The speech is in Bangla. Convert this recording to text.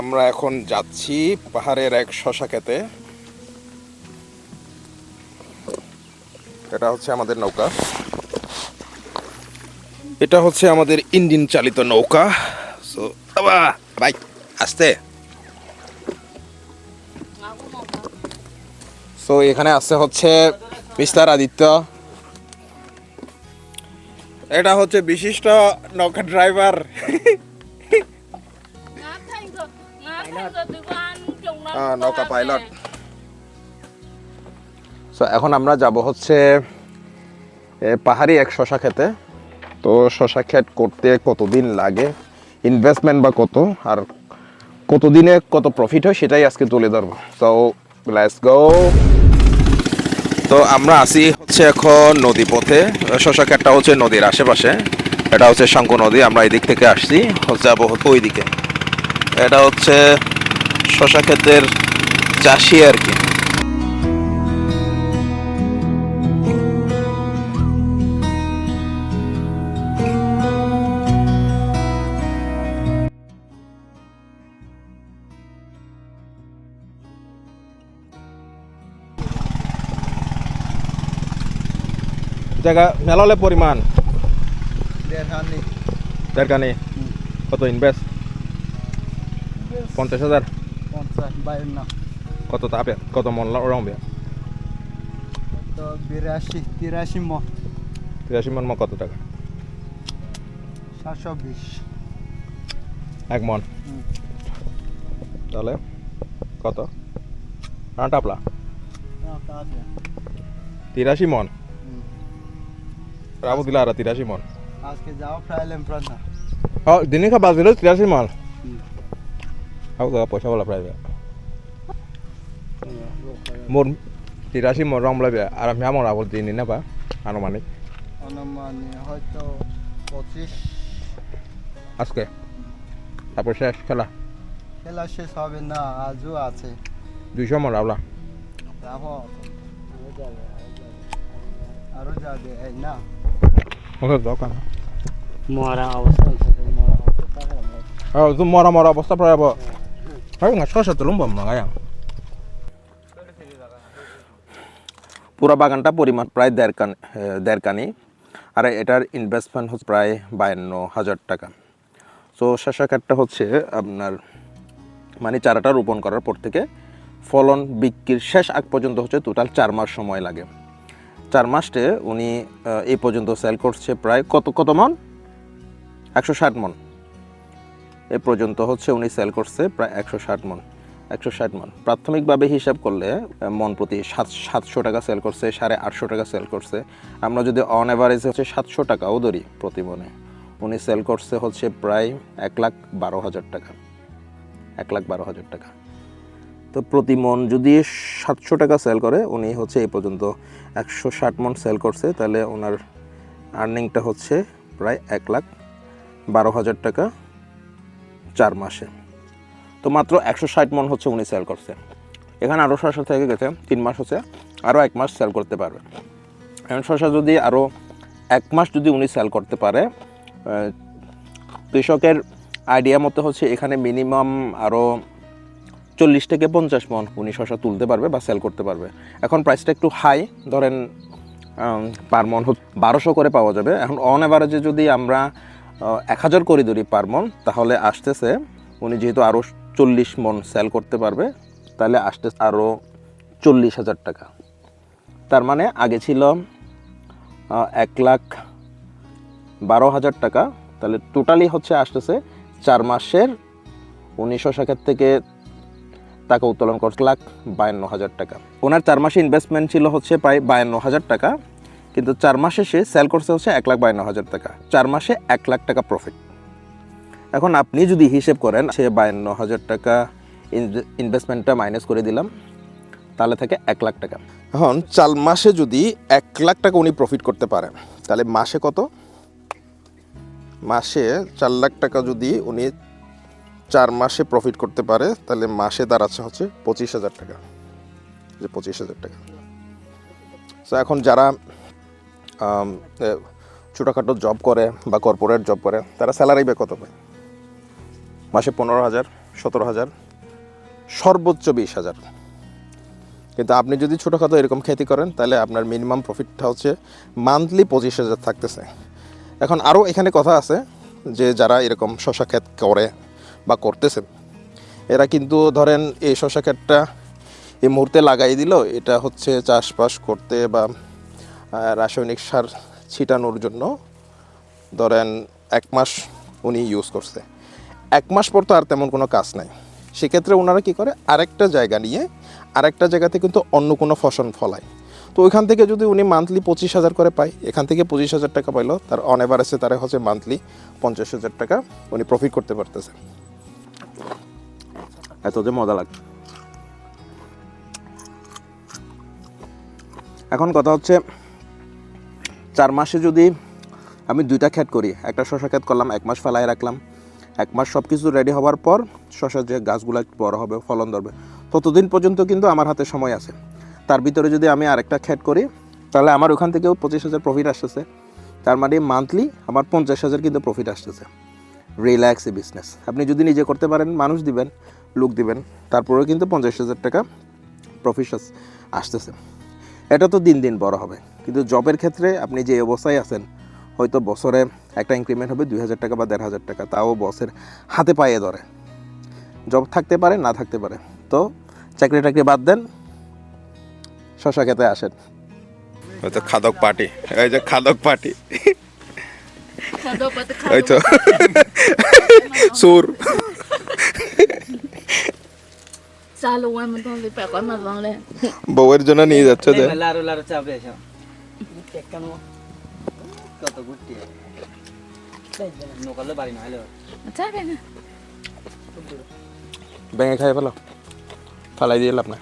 আমরা এখন যাচ্ছি পাহাড়ের এক শশা খেতে এটা হচ্ছে আমাদের নৌকা। এটা হচ্ছে আমাদের ইঞ্জিন চালিত নৌকা। সো ভাই, আসতে। সো এখানে আছে হচ্ছে মিস্টার আদিত্য। এটা হচ্ছে বিশিষ্ট নৌকা ড্রাইভার আহ, নৌকা পাইলট সো এখন আমরা যাব হচ্ছে পাহাড়ি এক শশা খেতে তো শশা ক্ষেত করতে কতদিন লাগে? ইনভেস্টমেন্ট বা কত? আর কতদিনে কত প্রফিট হয় সেটাই আজকে তুলে ধরবো। সো লেটস গো তো আমরা আসি হচ্ছে এখন নদী পথে শশা ক্ষেতটা হচ্ছে নদীর আশেপাশে। এটা হচ্ছে শঙ্কু নদী। আমরা এদিক থেকে আসছি। যাব ওই দিকে এটা হচ্ছে শশা ক্ষেতের চাষি আর কি। জায়গা মেলালে পরিমাণ। দেড়খানি কত ইনভেস্ট পঞ্চাশ হাজার? কত তাপে? কত মন রঙবে? তো বিরাশি তিরাশি ম তিরাশি মন কত টাকা? সাতশো বিশ এক মন। তাহলে কত? না টাপলা তিরাশি মন? রাবু দিলা আর তিরাশি মন। আজকে যাও ফ্রাইলেম প্রান্তা ও দিনে খা বাজিল তিরাশি মন। টকা পইচা বলা প্ৰায় মোৰ তিৰাশি মন ৰং বলা বেয়া আৰু আমি আমার আবার দিন না বা আনুমানিক। অনুমানে হয়তো পঁচিশ। আজকে। তারপর শেষ খেলা। খেলা শেষ হবে না আজও আছে। দুইশো রাবলা যাব। আরও যাবে এই না। ওকে দরকার মরা অবস্থা মরা অবস্থা মরা মরা অবস্থা প্রায় হয় না ছশো তুলুম বাম পুরো বাগানটা পরিমাণ প্রায় দেড় কান দেড় কানি। আর এটার ইনভেস্টমেন্ট হচ্ছে প্রায় বায়ান্ন হাজার টাকা। সো শশা কাঠটা হচ্ছে আপনার মানে চারাটা রোপণ করার পর থেকে ফলন বিক্রির শেষ আগ পর্যন্ত হচ্ছে টোটাল চার মাস সময় লাগে। চার মাসে উনি এই পর্যন্ত সেল করছে প্রায় কত কত মন? একশো ষাট মন। এ পর্যন্ত হচ্ছে উনি সেল করছে প্রায় একশো ষাট মন। একশো ষাট মন। প্রাথমিকভাবে হিসাব করলে মন প্রতি সাত, সাতশো টাকা সেল করছে, সাড়ে আটশো টাকা সেল করছে। আমরা যদি অন অ্যাভারেজ হচ্ছে সাতশো টাকাও ধরি প্রতি মনে। উনি সেল করছে হচ্ছে প্রায় এক লাখ বারো হাজার টাকা। এক লাখ বারো হাজার টাকা। তো প্রতি মন যদি সাতশো টাকা সেল করে, উনি হচ্ছে এই পর্যন্ত একশো ষাট মন সেল করছে, তাহলে ওনার আর্নিংটা হচ্ছে প্রায় এক লাখ বারো হাজার টাকা চার মাসে। তো মাত্র একশো ষাট মন হচ্ছে উনি সেল করছে। এখানে আরও শশা থেকে গেছে, তিন মাস হচ্ছে আরও এক মাস সেল করতে পারবে। এখন শশা যদি আরও এক মাস যদি উনি সেল করতে পারে কৃষকের আইডিয়া মতো হচ্ছে এখানে মিনিমাম আরও চল্লিশ থেকে পঞ্চাশ মন উনি শশা তুলতে পারবে বা সেল করতে পারবে। এখন প্রাইসটা একটু হাই ধরেন পার মন বারোশো করে পাওয়া যাবে। এখন অন অ্যাভারেজে যদি আমরা এক হাজার করে ধরি পার মন, তাহলে আসতেছে, উনি যেহেতু আরও চল্লিশ মন সেল করতে পারবে, তাহলে আসতে আরও চল্লিশ হাজার টাকা। তার মানে আগে ছিল এক লাখ বারো হাজার টাকা, তাহলে টোটালি হচ্ছে আসতেছে চার মাসের উনিশশো শাখার থেকে টাকা উত্তোলন করছে লাখ বায়ান্ন হাজার টাকা। ওনার চার মাসে ইনভেস্টমেন্ট ছিল হচ্ছে প্রায় বায়ান্ন হাজার টাকা, কিন্তু চার মাসে সে সেল করছে হচ্ছে এক লাখ বায়ান্ন হাজার টাকা। চার মাসে এক লাখ টাকা প্রফিট এখন আপনি যদি হিসেব করেন, সে বায়ান্ন হাজার টাকা ইনভেস্টমেন্টটা মাইনাস করে দিলাম, তাহলে থাকে এক লাখ টাকা। এখন চার মাসে যদি এক লাখ টাকা উনি প্রফিট করতে পারেন, তাহলে মাসে কত? মাসে চার লাখ টাকা যদি উনি চার মাসে প্রফিট করতে পারে, তাহলে মাসে দাঁড়াচ্ছে হচ্ছে পঁচিশ হাজার টাকা। যে পঁচিশ হাজার টাকা। তো এখন যারা ছোটোখাটো জব করে বা কর্পোরেট জব করে, তারা স্যালারি বে কত পায়? মাসে পনেরো হাজার, সতেরো হাজার, সর্বোচ্চ বিশ হাজার। কিন্তু আপনি যদি ছোটোখাটো এরকম খেতি করেন, তাহলে আপনার মিনিমাম প্রফিটটা হচ্ছে মান্থলি পঁচিশ হাজার থাকতেছে। এখন আরও এখানে কথা আছে যে যারা এরকম শশা ক্ষেত করে বা করতেছে, এরা কিন্তু ধরেন এই শশা ক্ষেতটা এই মুহূর্তে লাগাই দিল, এটা হচ্ছে চাষবাস করতে বা রাসায়নিক সার ছিটানোর জন্য ধরেন এক মাস উনি ইউজ করছে। এক মাস পর তো আর তেমন কোনো কাজ নাই। সেক্ষেত্রে ওনারা কি করে? আরেকটা জায়গা নিয়ে, আরেকটা জায়গাতে কিন্তু অন্য কোনো ফসল ফলায়। তো ওইখান থেকে যদি উনি মান্থলি পঁচিশ হাজার করে পায়, এখান থেকে পঁচিশ হাজার টাকা পাইলো, তার অন এভারেজে তারা হচ্ছে মান্থলি পঞ্চাশ হাজার টাকা উনি প্রফিট করতে পারতেছে। এত যে মজা লাগছে এখন কথা হচ্ছে, চার মাসে যদি আমি দুইটা ক্ষেত করি, একটা শশা ক্ষেত করলাম, এক মাস ফেলায় রাখলাম এক মাস সব কিছু রেডি হওয়ার পর শশার যে গাছগুলো একটু বড় হবে, ফলন ধরবে, ততদিন পর্যন্ত কিন্তু আমার হাতে সময় আছে। তার ভিতরে যদি আমি আরেকটা ক্ষেত করি, তাহলে আমার ওখান থেকেও পঁচিশ হাজার প্রফিট আসতেছে। তার মানে মান্থলি আমার পঞ্চাশ হাজার কিন্তু প্রফিট আসতেছে। রিল্যাক্স বিজনেস আপনি যদি নিজে করতে পারেন, মানুষ দিবেন, লোক দিবেন, তারপরেও কিন্তু পঞ্চাশ হাজার টাকা প্রফিট আসতেছে। এটা তো দিন দিন বড় হবে। কিন্তু জবের ক্ষেত্রে আপনি যে অবস্থায় আছেন হয়তো বছরে একটা ইনক্রিমেন্ট হবে দুই হাজার টাকা বা দেড় হাজার টাকা তাও বসের হাতে পায়ে ধরে। জব থাকতে পারে না থাকতে পারে। তো চাকরি টাকরি বাদ দেন শশা খেতে আসেন। হয়তো খাদক পার্টি এই যে খাদক পার্টি। Kado ওই তো। সুর. বউয়ের জন্য নিয়ে যাচ্ছে যে। কত গুটি নকালে বাড়ি না। হলো na. খাই ফেলো। ফালাই দিয়ে লাভ না